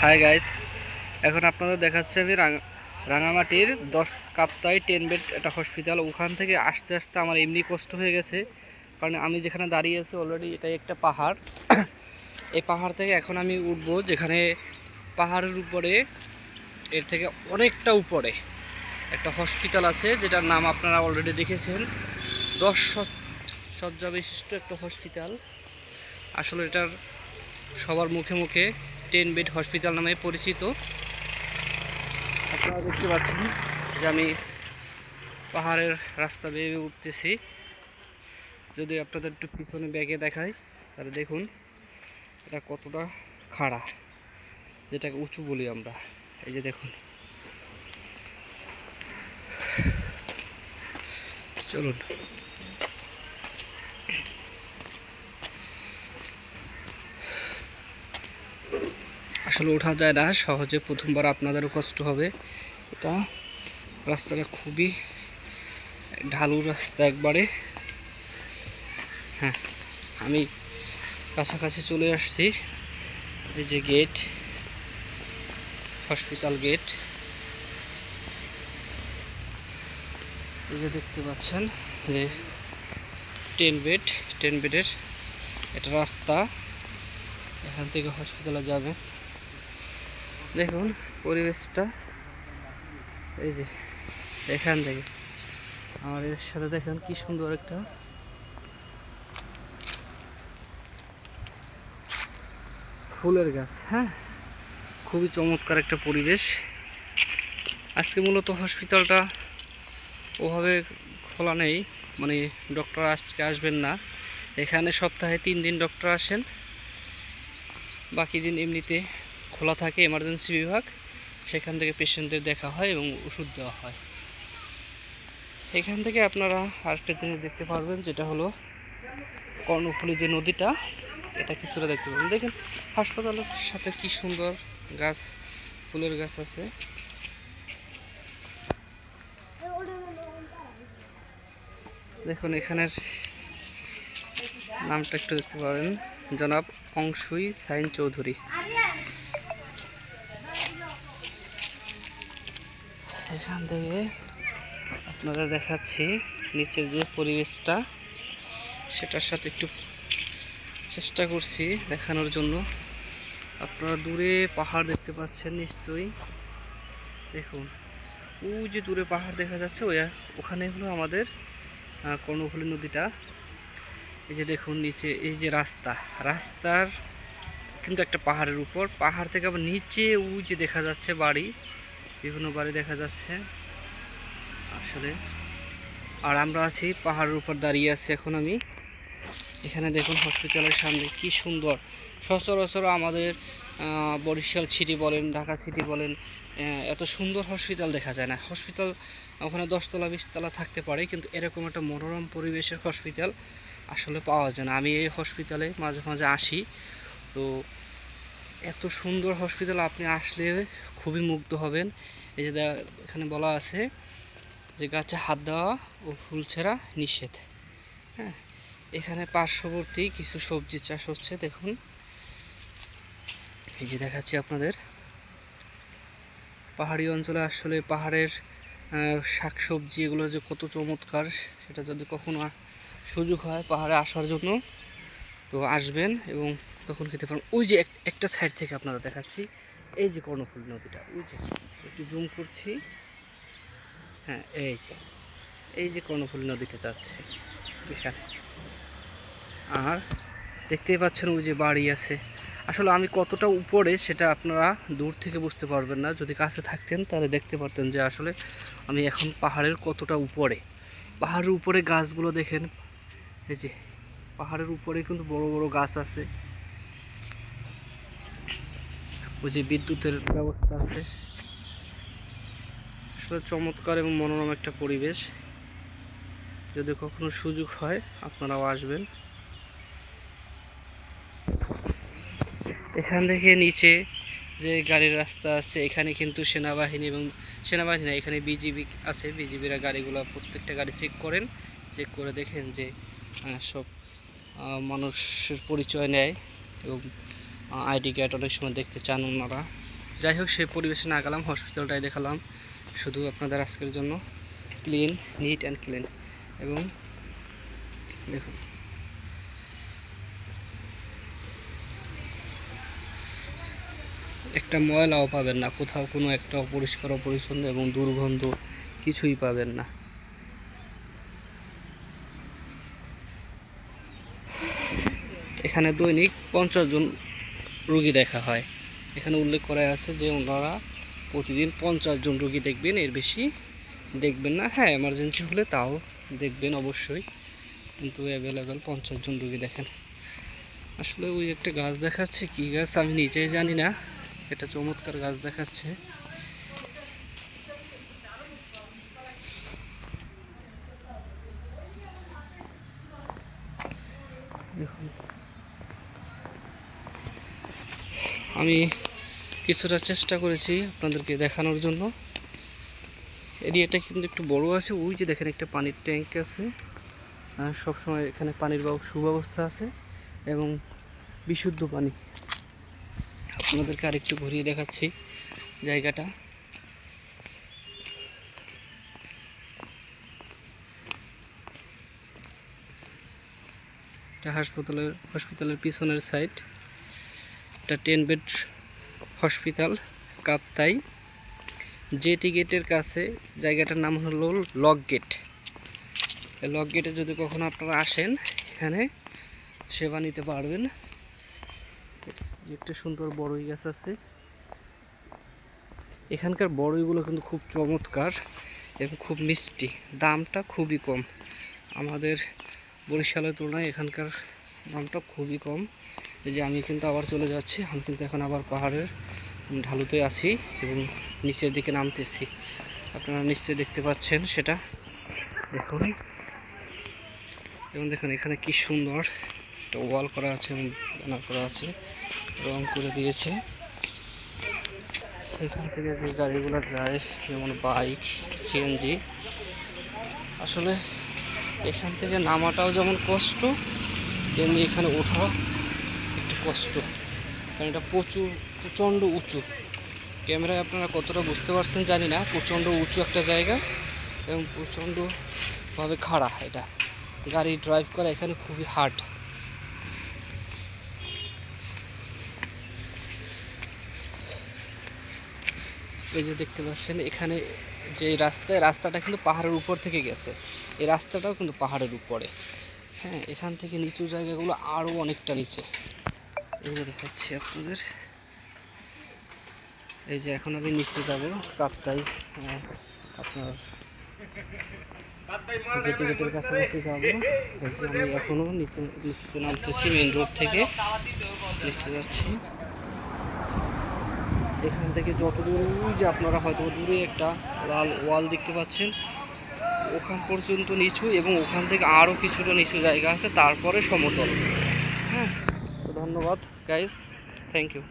Hi guys এখন আপনাদের দেখাচ্ছে আমি রাঙা- রাঙামাটির দশ কাপ্তাই টেন বেড একটা হসপিটাল ওখান থেকে আসতে আসতে আমার এমনি কষ্ট হয়ে গেছে। কারণ আমি যেখানে দাঁড়িয়ে আছি অলরেডি এটাই একটা পাহাড়। এই পাহাড় থেকে এখন আমি উঠবো যেখানে পাহাড়ের উপরে, এর থেকে অনেকটা উপরে একটা হসপিটাল আছে, যেটার নাম আপনারা অলরেডি দেখেছেন। দশ শয্যা বিশিষ্ট একটা হসপিটাল আসলে এটার সবার মুখে মুখে টেন বেড হসপিটাল নামে পরিচিত। আপনারা দেখতে পাচ্ছেন যে আমি পাহাড়ের রাস্তা বেয়ে বেয়ে উঠতেছি। যদি আপনাদের একটু পিছনে ব্যাগে দেখাই তাহলে দেখুন এটা কতটা খাড়া যেটাকে উঁচু বলি আমরা। এই যে দেখুন। চলুন। আসলে ওঠা যায় না, সহজে প্রথমবার আপনাদেরও কষ্ট হবে। এটা রাস্তাটা খুবই ঢালু রাস্তা একবারে। হ্যাঁ আমি কাছাকাছি চলে আসছি। এই যে গেট হসপিটাল গেট এই যে দেখতে পাচ্ছেন যে টেন বেড টেন বেডের এটা রাস্তা। এখান থেকে হসপিটালে যাবে দেখুন পরিবেশটা। এই যে, এখান থেকে। আমার এর সাথে দেখেন কি সুন্দর একটা। ফুলের গাছ হ্যাঁ? খুবই চমৎকার একটা পরিবেশ। আজকে মূলত হসপিটালটা ওভাবে খোলা নেই মানে ডক্টর আজকে আসবেন না। এখানে সপ্তাহে তিন দিন ডক্টর আসেন, বাকি দিন এমনিতে খোলা থাকে এমার্জেন্সি বিভাগ, সেখান থেকে পেশেন্টদের দেখা হয় এবং ওষুধ দেওয়া হয়। এখান থেকে আপনারা আরেকটা জিনিস দেখতে পারবেন, যেটা হলো কর্ণফুলী যে নদীটা, এটা কিছুটা দেখতে পাবেন। দেখেন, হাসপাতালের সাথে কি সুন্দর গাছ, ফুলের গাছ আছে। দেখুন, এখানের নামটা একটু দেখতে পাবেন জনাব অংশুই সাইন চৌধুরী। এখান থেকে আপনারা দেখাচ্ছি নিচের যে পরিবেশটা, সেটার সাথে একটু চেষ্টা করছি দেখানোর জন্য। আপনারা দূরে পাহাড় দেখতে পাচ্ছেন নিশ্চয়ই। দেখুন, ওই যে দূরে পাহাড় দেখা যাচ্ছে ওই ওখানে হলো আমাদের কর্ণফুলী নদীটা। এই যে দেখুন নিচে, এই যে রাস্তা, রাস্তার কিন্তু একটা পাহাড়ের উপর। পাহাড় থেকে আবার নিচে ওই যে দেখা যাচ্ছে বাড়ি। বিভিন্ন বাড়ি দেখা যাচ্ছে। আসলে। আর আমরা আছি পাহাড়ের উপর দাঁড়িয়ে আছি এখন আমি। এখানে দেখুন হসপিটালের সামনে কি সুন্দর। সচরাচর আমাদের বরিশাল সিটি বলেন, ঢাকা সিটি বলেন এত সুন্দর হসপিটাল দেখা যায় না। হসপিটাল ওখানে দশতলা, বিশতলা থাকতে পারে, কিন্তু এরকম একটা মনোরম পরিবেশের হসপিটাল আসলে পাওয়া যায় না। আমি এই হসপিটালে মাঝে মাঝে আসি। তো এত সুন্দর হসপিটাল আপনি আসলে খুবই মুগ্ধ হবেন। এই যে এখানে বলা আছে যে গাছে হাত দেওয়া ও ফুল ছেঁড়া নিষেধ। হ্যাঁ এখানে পার্শ্ববর্তী কিছু সবজি চাষ হচ্ছে, দেখুন। এই যে দেখাচ্ছি আপনাদের। পাহাড়ি অঞ্চলে আসলে পাহাড়ের শাক সবজি এগুলো যে কত চমৎকার, সেটা যদি কখনো সুযোগ হয় পাহাড়ে আসার জন্য, তো আসবেন এবং তখন খেতে পারেন। ওই যে একটা সাইড থেকে আপনারা দেখাচ্ছি। এই যে কর্ণফুল নদীটা, ওই যে একটু জুম করছি। হ্যাঁ এই যে এই যে কর্ণফুলী নদীটা যাচ্ছে এখানে। আর দেখতেই পাচ্ছেন ওই যে বাড়ি আছে। আসলে আমি কতটা উপরে সেটা আপনারা দূর থেকে বুঝতে পারবেন না। যদি কাছে থাকতেন তাহলে দেখতে পারতেন যে আসলে আমি এখন পাহাড়ের কতটা উপরে। পাহাড়ের উপরে গাছগুলো দেখেন। এই যে, পাহাড়ের উপরে কিন্তু বড় বড় গাছ আছে। ওই যে বিদ্যুতের ব্যবস্থা আছে। আসলে চমৎকার এবং মনোরম একটা পরিবেশ। যদি কখনো সুযোগ হয়, আপনারাও আসবেন। এখান থেকে নিচে যে গাড়ির রাস্তা আছে, এখানে কিন্তু সেনাবাহিনী এবং সেনাবাহিনী না, এখানে বিজিবি আছে। বিজিবিরা গাড়িগুলো প্রত্যেকটা গাড়ি চেক করেন। চেক করে দেখেন যে সব মানুষের পরিচয় নেয় এবং আইডি কার্ড অনেক সময় দেখতে চান ওনারা। যাই হোক, সেই পরিবেশে না গেলাম হসপিটালটাই দেখালাম। শুধু আপনাদের আজকের জন্য ক্লিন নিট অ্যান্ড ক্লিন এবং দেখুন। একটা ময়লাও পাবেন না, কোথাও কোনো একটা অপরিষ্কার, অপরিচ্ছন্ন এবং দুর্গন্ধ কিছুই পাবেন না। এখানে দৈনিক পঞ্চাশ জন রুগী দেখা হয়। এখানে উল্লেখ করা আছে যে ওনারা প্রতিদিন পঞ্চাশ জন রুগী দেখবেন, এর বেশি দেখবেন না। হ্যাঁ এমার্জেন্সি হলে তাও দেখবেন অবশ্যই, কিন্তু অ্যাভেলেবেল পঞ্চাশ জন রুগী দেখেন। আসলে ওই একটা গাছ দেখাচ্ছে, কী গাছ আমি নিজেই জানি না। এটা চমৎকার গাছ দেখাচ্ছে। দেখুন। আমি কিছুটা চেষ্টা করেছি আপনাদেরকে দেখানোর জন্য। এরিয়াটা কিন্তু একটু বড় আছে, ওই যে দেখেন একটা পানির ট্যাঙ্ক আছে। সবসময় এখানে পানির ব্যব- সুব্যবস্থা আছে এবং বিশুদ্ধ পানি। আপনাদেরকে আরেকটু ঘুরিয়ে দেখাচ্ছি জায়গাটা। এটা হাসপাতালের হসপিটালের পিছনের সাইড। একটা ten bed hospital, Kaptai. Jetty গেটের কাছে, জায়গাটার নাম হলো লক গেট। লক গেটে যদি কখনো আপনারা আসেন এখানে, সেবা নিতে পারবেন। একটা সুন্দর বড়ই গাছ আছে। এখানকার বড়ইগুলো কিন্তু খুব চমৎকার এবং খুব মিষ্টি। দামটা খুবই কম। আমাদের বরিশালের তুলনায় এখানকার দামটা খুবই কম। এই যে আমি কিন্তু আবার চলে যাচ্ছি। আমি কিন্তু এখন আবার পাহাড়ের ঢালুতে আছি এবং নিচের দিকে নামতেছি। আপনারা নিশ্চয়ই দেখতে পাচ্ছেন সেটা। দেখুন। এবং দেখুন, এখানে কি সুন্দর একটা ওয়াল করা আছে এবং ব্যানার করা আছে। রং করে দিয়েছে। এখান থেকে যে গাড়িগুলো যায়, যেমন বাইক, সিএনজি। আসলে এখান থেকে নামাটাও যেমন কষ্ট তেমনি এখানে ওঠা একটু কষ্ট। কারণ এটা প্রচুর, প্রচণ্ড উঁচু। ক্যামেরায় আপনারা কতটা বুঝতে পারছেন জানি না। প্রচণ্ড উঁচু একটা জায়গা এবং প্রচণ্ডভাবে খাড়া এটা। গাড়ি ড্রাইভ করা এখানে খুবই হার্ড এই যে দেখতে পাচ্ছেন, এখানে যে রাস্তায়, রাস্তাটা কিন্তু পাহাড়ের উপর থেকে গেছে। এই রাস্তাটাও কিন্তু পাহাড়ের উপরে। হ্যাঁ এখান থেকে নিচু জায়গাগুলো আরও অনেকটা নিচে। এই যে দেখাচ্ছি আপনাদের। এই যে এখন আমি নিচে যাব কাপ্তাই আহ, আপনার যেটি গেটের কাছাকাছি যাব। এই আমি এখনও নিচে নিচে নামতেছি মেন রোড থেকে। নিচে যাচ্ছি। এখান থেকে যত দূর যে আপনারা হয়তো দূরে একটা লাল ওয়াল দেখতে পাচ্ছেন ওখান পর্যন্ত নিচু এবং ওখান থেকে আরও কিছুটা নিচু জায়গা আছে, তারপরে সমতল। হ্যাঁ ধন্যবাদ গাইস থ্যাংক ইউ